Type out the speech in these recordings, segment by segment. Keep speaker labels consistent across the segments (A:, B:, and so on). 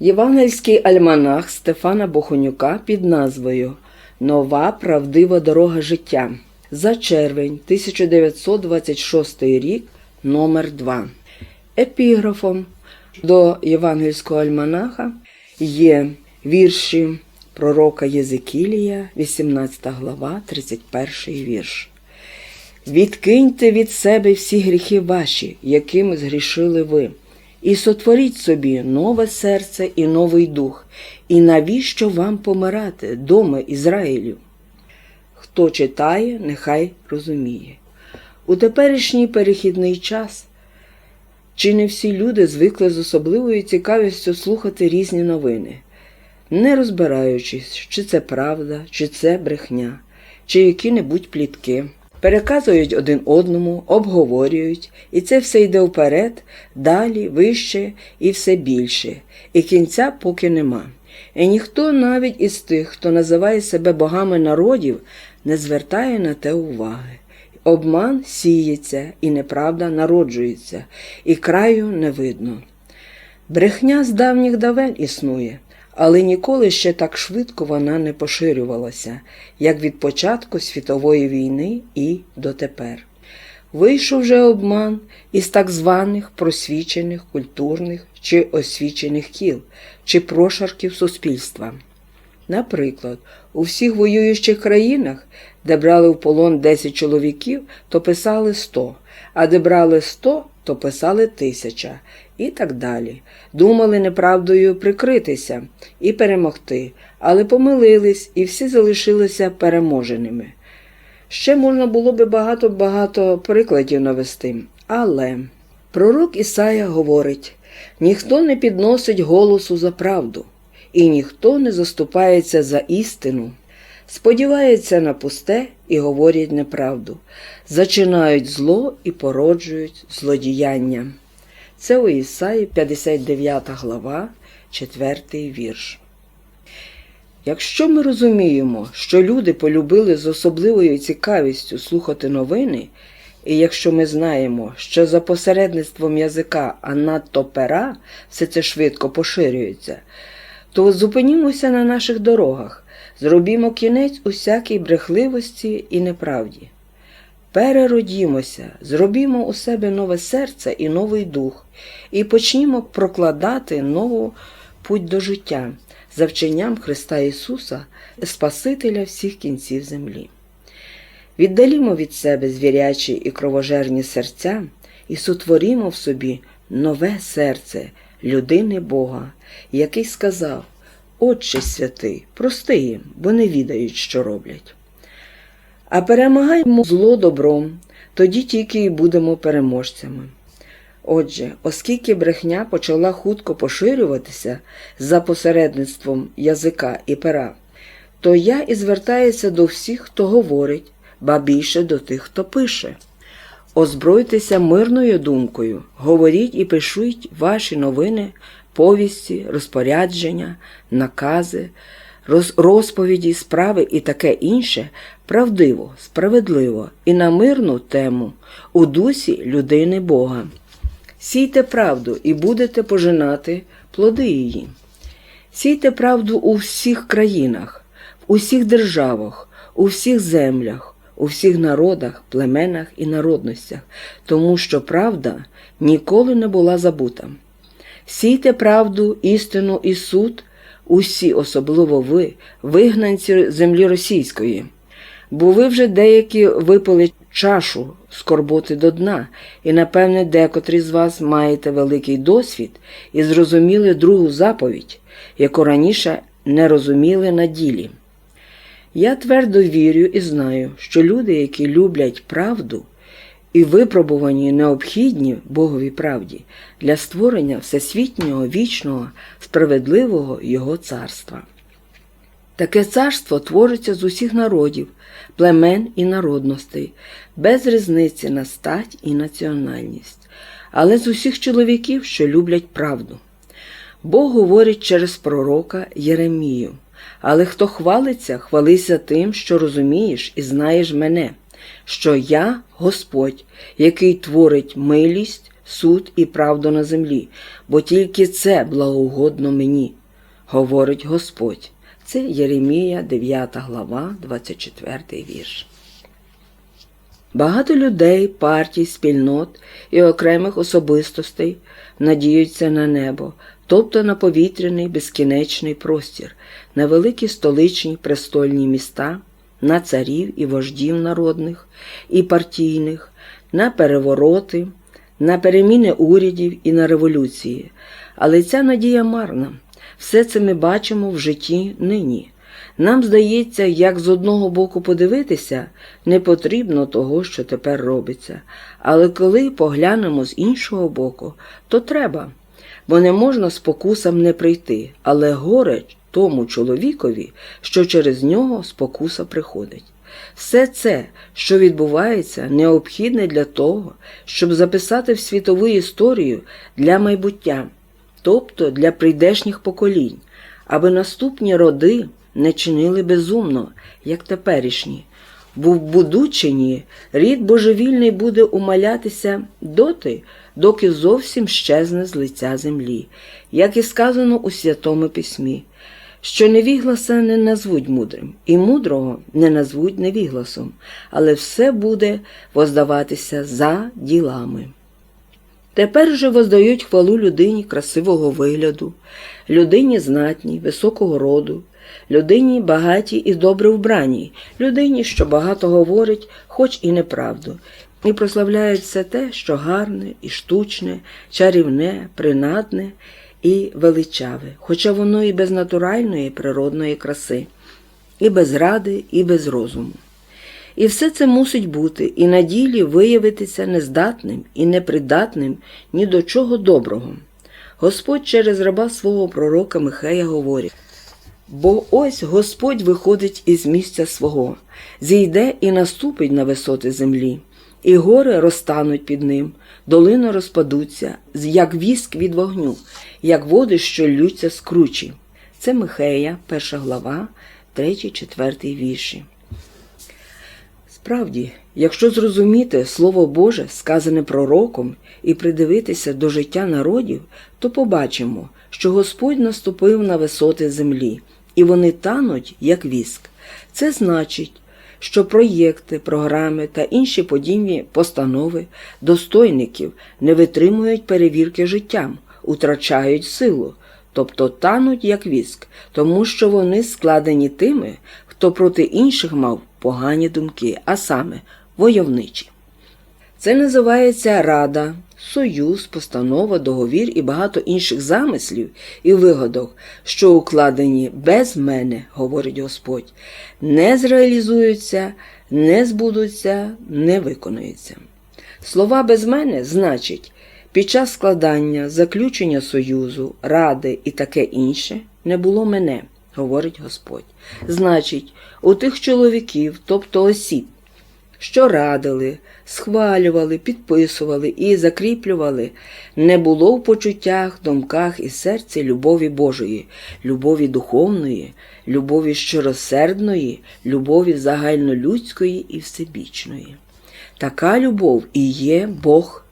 A: Євангельський альманах Стефана Бохонюка під назвою Нова правдива дорога життя за червень 1926 рік номер 2 Епіграфом до Євангельського альманаха є вірші пророка Єзекілія, 18 глава, 31 вірш. Відкиньте від себе всі гріхи ваші, якими згрішили ви, і сотворіть собі нове серце і новий дух. І навіщо вам помирати, доми Ізраїлю? Хто читає, нехай розуміє. У теперішній перехідний час чи не всі люди звикли з особливою цікавістю слухати різні новини, не розбираючись, чи це правда, чи це брехня, чи які-небудь плітки. Переказують один одному, обговорюють, і це все йде вперед, далі, вище і все більше, і кінця поки нема. І ніхто навіть із тих, хто називає себе богами народів, не звертає на те уваги. Обман сіється, і неправда народжується, і краю не видно. Брехня з давніх давен існує, але ніколи ще так швидко вона не поширювалася, як від початку світової війни і дотепер. Вийшов же обман із так званих просвічених культурних чи освічених кіл, чи прошарків суспільства. Наприклад, у всіх воюючих країнах, де брали в полон 10 чоловіків, то писали 100, а де брали 100, то писали 1000 і так далі. Думали неправдою прикритися і перемогти, але помилились і всі залишилися переможеними. Ще можна було би багато-багато прикладів навести, але пророк Ісая говорить: ніхто не підносить голосу за правду, і ніхто не заступається за істину, сподівається на пусте і говорять неправду, зачинають зло і породжують злодіяння. Це у Ісаї 59 глава, 4 вірш. Якщо ми розуміємо, що люди полюбили з особливою цікавістю слухати новини, і якщо ми знаємо, що за посередництвом язика, а надто пера, все це швидко поширюється, то зупинімося на наших дорогах, зробімо кінець усякій брехливості і неправді. Переродімося, зробімо у себе нове серце і новий дух, і почнімо прокладати нову путь до життя за вченням Христа Ісуса, Спасителя всіх кінців землі. Віддалімо від себе звірячі і кровожерні серця і сотворімо в собі нове серце людини Бога, який сказав: Отче святий, прости їм, бо не відають, що роблять. А перемагаємо зло добром, тоді тільки і будемо переможцями. Отже, оскільки брехня почала хутко поширюватися за посередництвом язика і пера, то я і звертаюся до всіх, хто говорить, ба більше до тих, хто пише. Озбройтеся мирною думкою, говоріть і пишіть ваші новини, повісті, розпорядження, накази, розповіді, справи і таке інше правдиво, справедливо і на мирну тему у дусі людини Бога. Сійте правду і будете пожинати плоди її. Сійте правду у всіх країнах, в усіх державах, у всіх землях, у всіх народах, племенах і народностях, тому що правда ніколи не була забута. Сійте правду, істину і суд, усі, особливо ви, вигнанці землі російської. Бо ви вже деякі випили чашу скорботи до дна, і, напевне, декотрі з вас маєте великий досвід і зрозуміли другу заповідь, яку раніше не розуміли на ділі. Я твердо вірю і знаю, що люди, які люблять правду і випробувані необхідні Боговій правді для створення всесвітнього, вічного, справедливого Його царства. Таке царство твориться з усіх народів, племен і народностей, без різниці на стать і національність, але з усіх чоловіків, що люблять правду. Бог говорить через пророка Єремію. Але хто хвалиться, хвалися тим, що розумієш і знаєш мене, що я Господь, який творить милість, суд і правду на землі, бо тільки це благоугодно мені, говорить Господь. Це Єремія, 9 глава, 24 вірш. Багато людей, партій, спільнот і окремих особистостей надіються на небо, тобто на повітряний безкінечний простір, на великі столичні престольні міста, на царів і вождів народних і партійних, на перевороти, на переміни урядів і на революції. Але ця надія марна. Все це ми бачимо в житті нині. Нам здається, як з одного боку подивитися, не потрібно того, що тепер робиться. Але коли поглянемо з іншого боку, то треба, бо не можна спокусам не прийти, але горе тому чоловікові, що через нього спокуса приходить. Все це, що відбувається, необхідне для того, щоб записати в світову історію для майбуття, тобто для прийдешніх поколінь, аби наступні роди не чинили безумно, як теперішні. Бо в будучині рід божевільний буде умалятися доти, доки зовсім щезне з лиця землі, як і сказано у Святому Письмі, що невігласа не назвуть мудрим, і мудрого не назвуть невігласом, але все буде воздаватися за ділами. Тепер же воздають хвалу людині красивого вигляду, людині знатній, високого роду, людині багатій і добре вбраній, людині, що багато говорить, хоч і неправду, і прославляють все те, що гарне і штучне, чарівне, принадне і величаве, хоча воно і без натуральної природної краси, і без ради, і без розуму. І все це мусить бути і на ділі виявитися нездатним і непридатним ні до чого доброго. Господь через раба свого пророка Михея говорить Бо ось Господь виходить із місця свого, зійде і наступить на висоти землі, і гори розтануть під ним, долини розпадуться, як віск від вогню, як води, що ллються з кручі. Це Михея, перша глава, 3-4 вірші. Справді, якщо зрозуміти Слово Боже, сказане пророком, і придивитися до життя народів, то побачимо, що Господь наступив на висоти землі, і вони тануть, як віск. Це значить, що проєкти, програми та інші подібні постанови достойників не витримують перевірки життям, утрачають силу, тобто тануть, як віск, тому що вони складені тими, хто проти інших мав погані думки, а саме войовничі. Це називається Рада, Союз, постанова, договір і багато інших замислів і вигадок, що укладені без мене, говорить Господь, не зреалізуються, не збудуться, не виконуються. Слова без мене значить, під час складання, заключення союзу, ради і таке інше не було мене, говорить Господь. Значить, у тих чоловіків, тобто осіб, що радили, схвалювали, підписували і закріплювали, не було в почуттях, думках і серці любові Божої, любові духовної, любові щиросердної, любові загальнолюдської і всебічної. Така любов і є Бог.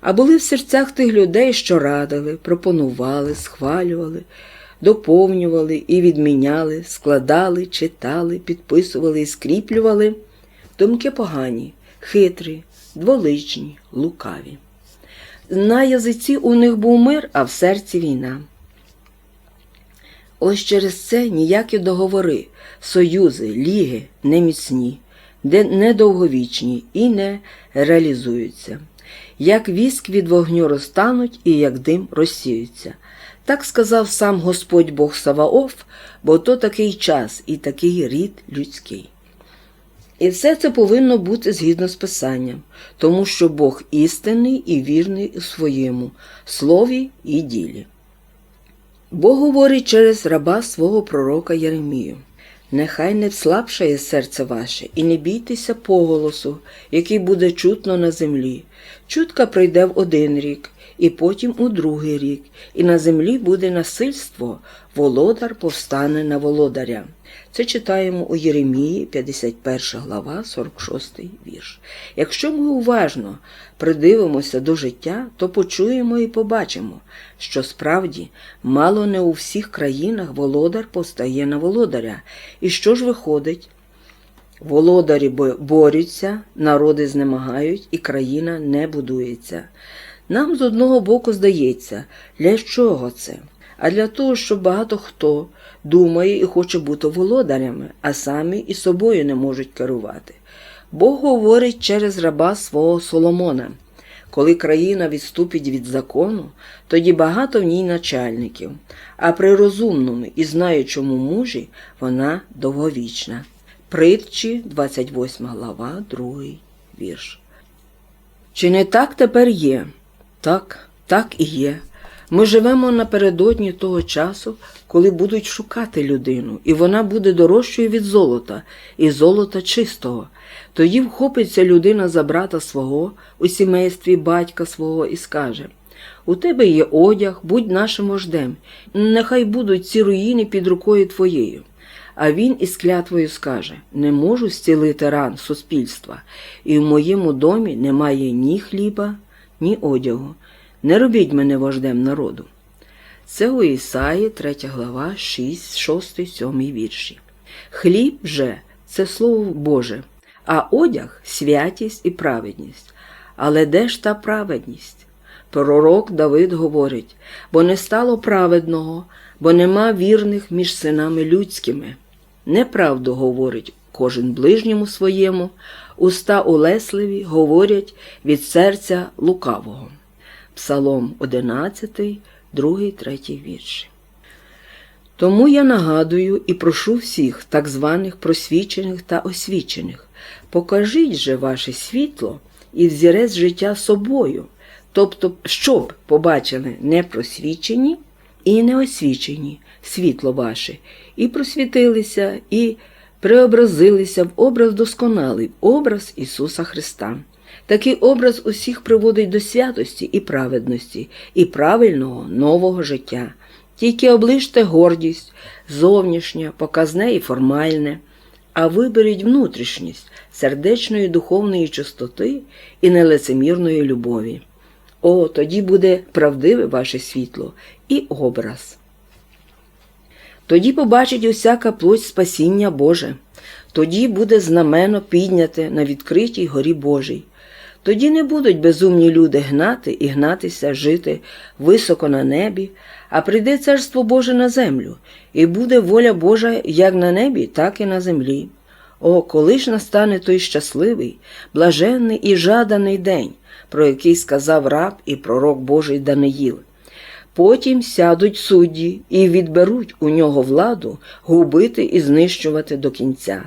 A: А були в серцях тих людей, що радили, пропонували, схвалювали, доповнювали і відміняли, складали, читали, підписували і скріплювали думки погані, хитрі, дволичні, лукаві. На язиці у них був мир, а в серці війна. Ось через це ніякі договори, союзи, ліги не міцні, недовговічні і не реалізуються. Як віск від вогню розтануть і як дим розсіються. Так сказав сам Господь Бог Саваоф, бо то такий час і такий рід людський. І все це повинно бути згідно з Писанням, тому що Бог істинний і вірний у своєму слові і ділі. Бог говорить через раба свого пророка Єремію. Нехай не вслабшає серце ваше, і не бійтеся поголосу, який буде чутно на землі. Чутка прийде в один рік, і потім у другий рік, і на землі буде насильство, володар повстане на володаря. Це читаємо у Єремії, 51 глава, 46 вірш. Якщо ми уважно придивимося до життя, то почуємо і побачимо, що справді мало не у всіх країнах володар повстає на володаря. І що ж виходить? Володарі борються, народи знемагають, і країна не будується. Нам з одного боку здається, для чого це? А для того, що багато хто думає і хоче бути володарями, а самі і собою не можуть керувати. Бог говорить через раба свого Соломона. Коли країна відступить від закону, тоді багато в ній начальників, а при розумному і знаючому мужі вона довговічна. Притчі, 28 глава, 2 вірш. Чи не так тепер є? Так, так і є. Ми живемо напередодні того часу, коли будуть шукати людину, і вона буде дорожчою від золота, і золота чистого. Тоді вхопиться людина за брата свого у сімействі батька свого і скаже: У тебе є одяг, будь нашим вождем, нехай будуть ці руїни під рукою твоєю. А він із клятвою скаже: Не можу зцілити ран суспільства, і в моєму домі немає ні хліба, ні одягу. Не робіть мене вождем народу. Це у Ісаї, 3 глава, 6, 6, 7 вірші. Хліб же це слово Боже, а одяг святість і праведність. Але де ж та праведність? Пророк Давид говорить, бо не стало праведного, бо нема вірних між синами людськими. Неправду говорить кожен ближньому своєму, уста улесливі говорять від серця лукавого. Псалом 11, 2, 3 вірші. Тому я нагадую і прошу всіх так званих просвічених та освічених, покажіть же ваше світло і взірець життя собою, тобто, щоб побачили непросвічені і неосвічені світло ваше, і просвітилися, і преобразилися в образ досконалий, образ Ісуса Христа. Такий образ усіх приводить до святості і праведності, і правильного нового життя. Тільки оближте гордість, зовнішнє, показне і формальне, а виберіть внутрішність сердечної духовної чистоти і нелицемірної любові. О, тоді буде правдиве ваше світло і образ. Тоді побачить усяка плоть спасіння Боже, тоді буде знамено підняте на відкритій горі Божій. Тоді не будуть безумні люди гнати і гнатися жити високо на небі, а прийде царство Боже на землю, і буде воля Божа як на небі, так і на землі. О, коли ж настане той щасливий, блаженний і жаданий день, про який сказав раб і пророк Божий Даниїл. Потім сядуть судді і відберуть у нього владу губити і знищувати до кінця.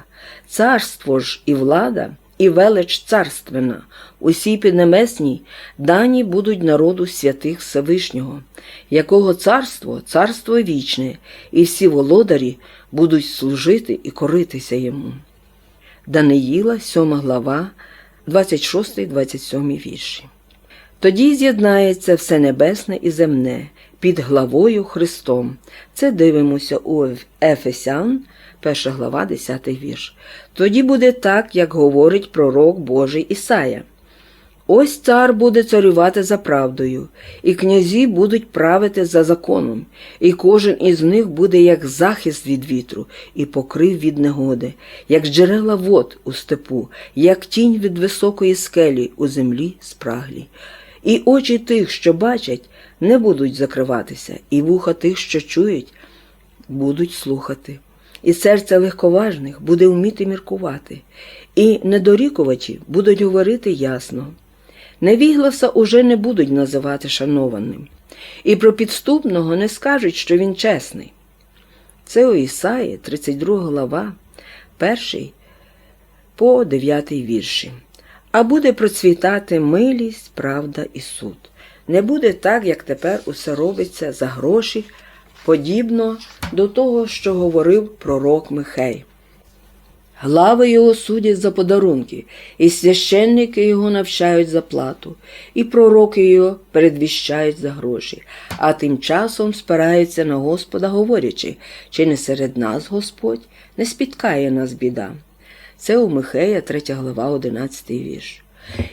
A: Царство ж і влада, і велич царственна, усі піднебесні дані будуть народу святих Всевишнього, якого царство, царство вічне, і всі володарі будуть служити і коритися йому. Даниїла, 7 глава, 26-27 вірші. Тоді з'єднається все небесне і земне під главою Христом. Це дивимося у Ефесян, 1 глава, 10 вірш. Тоді буде так, як говорить пророк Божий Ісая. Ось цар буде царювати за правдою, і князі будуть правити за законом, і кожен із них буде як захист від вітру, і покрив від негоди, як джерела вод у степу, як тінь від високої скелі у землі спраглі. І очі тих, що бачать, не будуть закриватися, і вуха тих, що чують, будуть слухати. І серце легковажних буде вміти міркувати, і недорікувачі будуть говорити ясно. Невігласа уже не будуть називати шанованим, і про підступного не скажуть, що він чесний. Це у Ісаї, 32 глава, 1 по 9 вірші. А буде процвітати милість, правда і суд. Не буде так, як тепер усе робиться за гроші, подібно до того, що говорив пророк Михей. Глави його судять за подарунки, і священники його навчають за плату, і пророки його передвіщають за гроші, а тим часом спираються на Господа, говорячи, чи не серед нас Господь, не спіткає нас біда. Це у Михея, 3 глава, 11 вірш.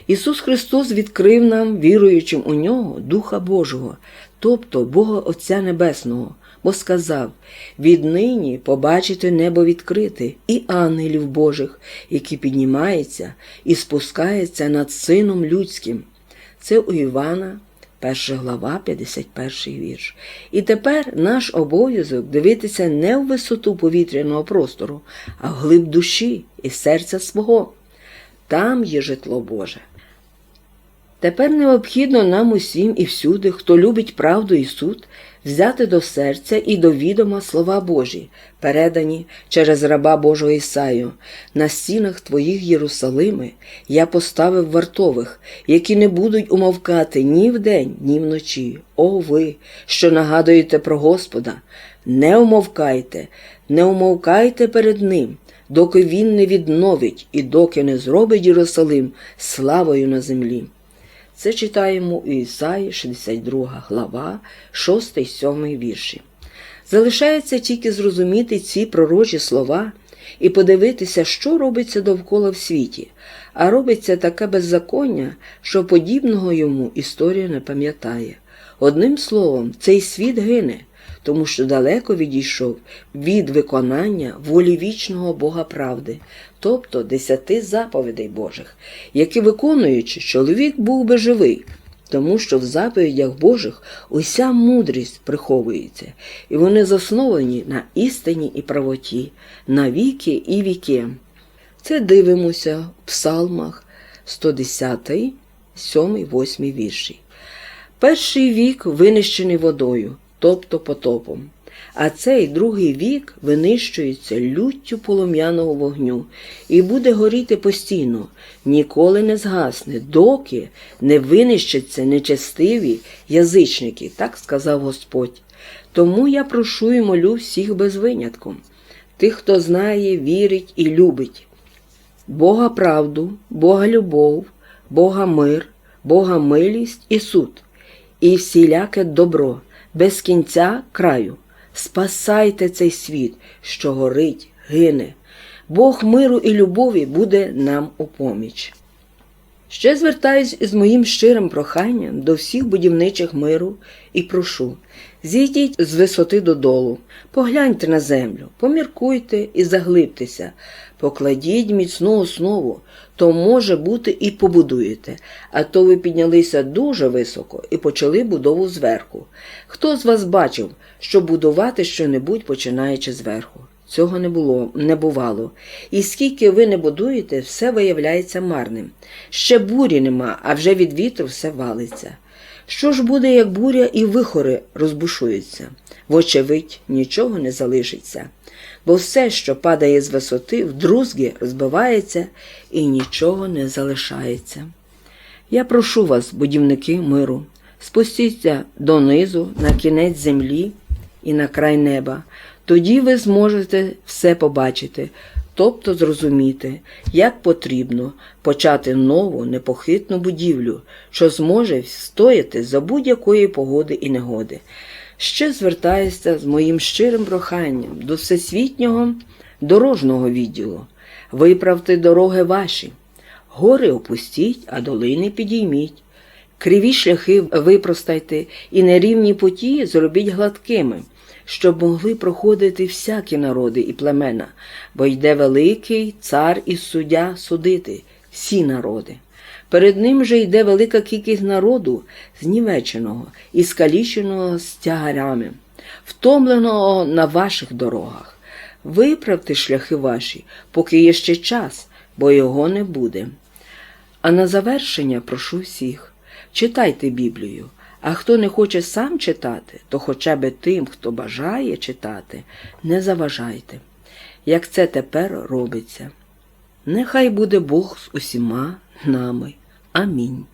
A: Ісус Христос відкрив нам, віруючим у нього, Духа Божого, тобто Бога Отця Небесного, бо сказав: віднині побачите небо відкрите і ангелів Божих, які піднімаються і спускаються над Сином Людським. Це у Івана, 1 глава, 51 вірш. І тепер наш обов'язок дивитися не в висоту повітряного простору, а в глиб душі і серця свого. Там є житло Боже. Тепер необхідно нам усім і всюди, хто любить правду і суд, взяти до серця і до відома слова Божі, передані через раба Божого Ісаю. На стінах твоїх Єрусалими я поставив вартових, які не будуть умовкати ні вдень, ні вночі. О ви, що нагадуєте про Господа, не умовкайте, не умовкайте перед Ним, доки Він не відновить і доки не зробить Єрусалим славою на землі. Це читаємо у Ісаї, 62 глава, 6-7 вірші. Залишається тільки зрозуміти ці пророчі слова і подивитися, що робиться довкола в світі, а робиться таке беззаконня, що подібного йому історія не пам'ятає. Одним словом, цей світ гине, тому що далеко відійшов від виконання волі вічного Бога правди, тобто десяти заповідей Божих, які виконуючи, чоловік був би живий, тому що в заповідях Божих уся мудрість приховується, і вони засновані на істині і правоті, на віки і віки. Це дивимося в псалмах 110, 7, 8 вірші. Перший вік винищений водою, тобто потопом. А цей другий вік винищується люттю полум'яного вогню і буде горіти постійно, ніколи не згасне, доки не винищаться нечестиві язичники, так сказав Господь. Тому я прошу і молю всіх без винятку, тих, хто знає, вірить і любить. Бога правду, Бога любов, Бога мир, Бога милість і суд, і всіляке добро, без кінця краю. Спасайте цей світ, що горить, гине. Бог миру і любові буде нам у поміч. Ще звертаюсь із моїм щирим проханням до всіх будівничих миру і прошу зійдіть з висоти додолу, погляньте на землю, поміркуйте і заглибтеся, покладіть міцну основу, то, може бути, і побудуєте, а то ви піднялися дуже високо і почали будову зверху. Хто з вас бачив, що будувати щонебудь починаючи зверху? Цього не було, не бувало. І скільки ви не будуєте, все виявляється марним. Ще бурі нема, а вже від вітру все валиться. Що ж буде, як буря і вихори розбушуються? Вочевидь, нічого не залишиться, бо все, що падає з висоти, вдрузги розбивається і нічого не залишається. Я прошу вас, будівники миру, спустіться донизу на кінець землі і на край неба. Тоді ви зможете все побачити, тобто зрозуміти, як потрібно почати нову непохитну будівлю, що зможе встояти за будь-якої погоди і негоди. Ще звертаюся з моїм щирим проханням до всесвітнього дорожнього відділу. Виправте дороги ваші, гори опустіть, а долини підійміть. Криві шляхи випростайте і нерівні путі зробіть гладкими щоб могли проходити всякі народи і племена, бо йде великий цар і суддя судити всі народи. Перед ним же йде велика кількість народу, знівеченого і скаліченого з тягарями, втомленого на ваших дорогах. Виправте шляхи ваші, поки є ще час, бо його не буде. А на завершення прошу всіх читайте Біблію. А хто не хоче сам читати, то хоча б тим, хто бажає читати, не заважайте, як це тепер робиться. Нехай буде Бог з усіма нами. Амінь.